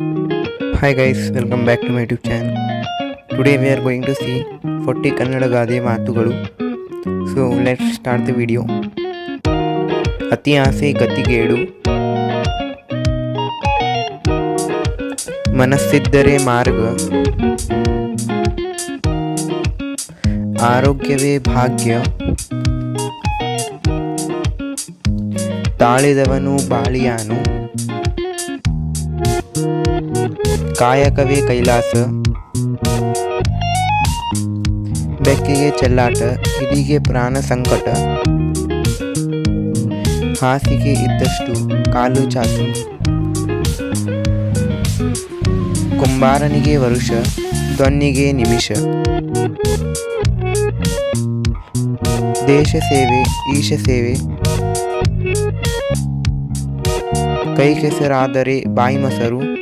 Hi guys, welcome back to my YouTube channel. Today we are going to see 40 Kannada ಗಾದೆ ಮಾತುಗಳು so let start the video ಅತಿ ಆಸೆ ಗತಿಗೇಡು ಮನಸ್ಸಿದ್ದರೆ ಮಾರ್ಗ ಆರೋಗ್ಯವೇ ಭಾಗ್ಯ ತಾಳಿದವನು ಬಾಳಿಯಾನು ಕಾಯಕವೇ ಕೈಲಾಸ. ಬೆಕ್ಕಿಗೆ ಚೆಲ್ಲಾಟ ಇದಿಗೆ ಪ್ರಾಣ ಸಂಕಟ. ಹಾಸಿಗೆ ಇದ್ದಷ್ಟು ಕಾಲು ಚಾಚು. ಕುಂಬಾರನಿಗೆ ವರುಷ ದೊನ್ನಿಗೆ ನಿಮಿಷ. ದೇಶ ಸೇವೆ, ಈಶ ಸೇವೆ. ಕೈ ಕೆಸರಾದರೆ ಬಾಯಿ ಮೊಸರು.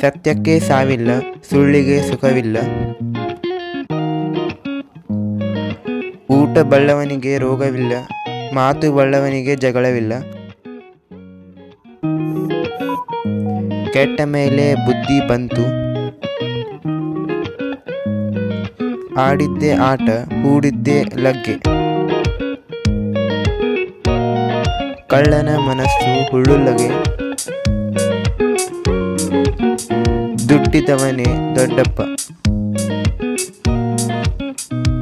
ಸತ್ಯಕ್ಕೆ ಸಾವಿಲ್ಲ, ಸುಳ್ಳಿಗೆ ಸುಖವಿಲ್ಲ. ಊಟ ಬಳ್ಳವನಿಗೆ ರೋಗವಿಲ್ಲ, ಮಾತು ಬಳ್ಳವನಿಗೆ ಜಗಳವಿಲ್ಲ. ಕೆಟ್ಟ ಮೇಲೆ ಬುದ್ಧಿ ಬಂತು. ಆಡಿದ್ದೆ ಆಟ, ಹೂಡಿದ್ದೆ ಲಗ್ಗೆ. ಕಳ್ಳನ ಮನಸ್ಸು ಹುಳ್ಳುಲ್ಲಗೆ ದುಡ್ಡಿದವನೇ ದೊಡ್ಡಪ್ಪ.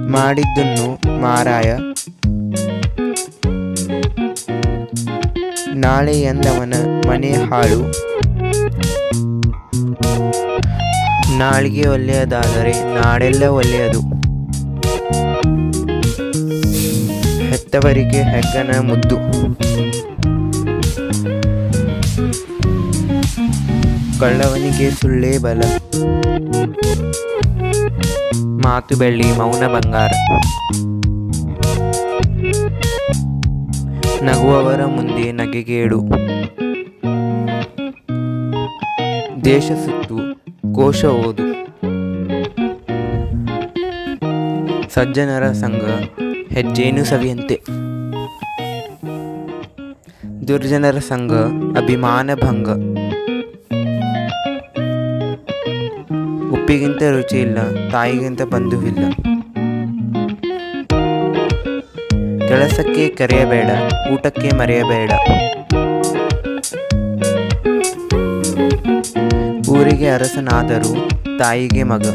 ಮಾಡಿದ್ದನ್ನು ಮಾರಾಯ. ನಾಳೆ ಎಂದವನ ಮನೆ ಹಾಳು. ನಾಳಿಗೆ ಒಳ್ಳೆಯದಾದರೆ ನಾಡೆಲ್ಲ ಒಳ್ಳೆಯದು. ಹೆತ್ತವರಿಗೆ ಹೆಗ್ಗನ ಮುದ್ದು. ಕಳ್ಳವನಿಗೆ ಸುಳ್ಳೇ ಬಲ. ಮಾತು ಬೆಳ್ಳಿ ಮೌನ ಬಂಗಾರ. ನಗುವವರ ಮುಂದೆ ನಗೆಗೇಡು. ದೇಶ ಸುತ್ತು, ಕೋಶ ಓದು. ಸಜ್ಜನರ ಸಂಘ ಹೆಜ್ಜೇನು ಸವಿಯಂತೆ. ದುರ್ಜನರ ಸಂಘ ಅಭಿಮಾನ ಭಂಗ. ಉಪ್ಪಿಗಿಂತ ರುಚಿ ಇಲ್ಲ, ತಾಯಿಗಿಂತ ಬಂಧುವಿಲ್ಲ ಕೆಲಸಕ್ಕೆ ಕರೆಯಬೇಡ, ಊಟಕ್ಕೆ ಮರೆಯಬೇಡ. ಊರಿಗೆ ಅರಸನಾದರೂ ತಾಯಿಗೆ ಮಗ.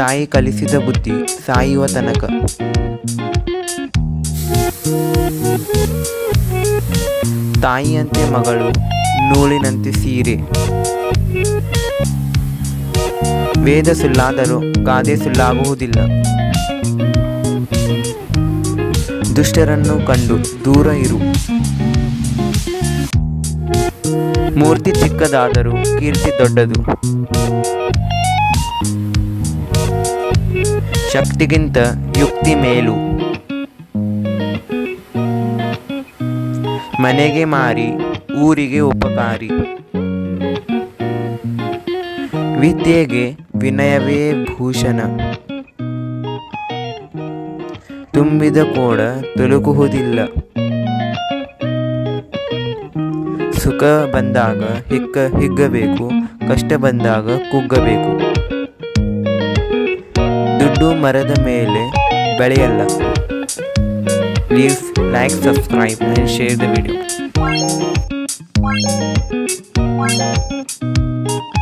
ತಾಯಿ ಕಲಿಸಿದ ಬುದ್ಧಿ ಸಾಯುವ ತನಕ. ತಾಯಿಯಂತೆ ಮಗಳು ನೂಲಿನಂತೆ ಸೀರೆ. ವೇದ ಸುಳ್ಳಾದರೂ ಗಾದೆ ಸುಳ್ಳಾಗುವುದಿಲ್ಲ. ದುಷ್ಟರನ್ನು ಕಂಡು ದೂರ ಇರು. ಮೂರ್ತಿ ಚಿಕ್ಕದಾದರೂ ಕೀರ್ತಿ ದೊಡ್ಡದು. ಶಕ್ತಿಗಿಂತ ಯುಕ್ತಿ ಮೇಲು. ಮನೆಗೆ ಮಾರಿ ಊರಿಗೆ ಉಪಕಾರಿ. ವಿದ್ಯೆಗೆ ವಿನಯವೇ ಭೂಷಣ. ತುಂಬಿದ ಕೋಡ ತುಳುಕುವುದಿಲ್ಲ. ಸುಖ ಬಂದಾಗ ಹಿಕ್ಕ ಹಿಗ್ಗಬೇಕು, ಕಷ್ಟ ಬಂದಾಗ ಕುಗ್ಗಬೇಕು. ದುಡ್ಡು ಮರದ ಮೇಲೆ ಬೆಳೆಯಲ್ಲ. Please like subscribe and share the video Thank you.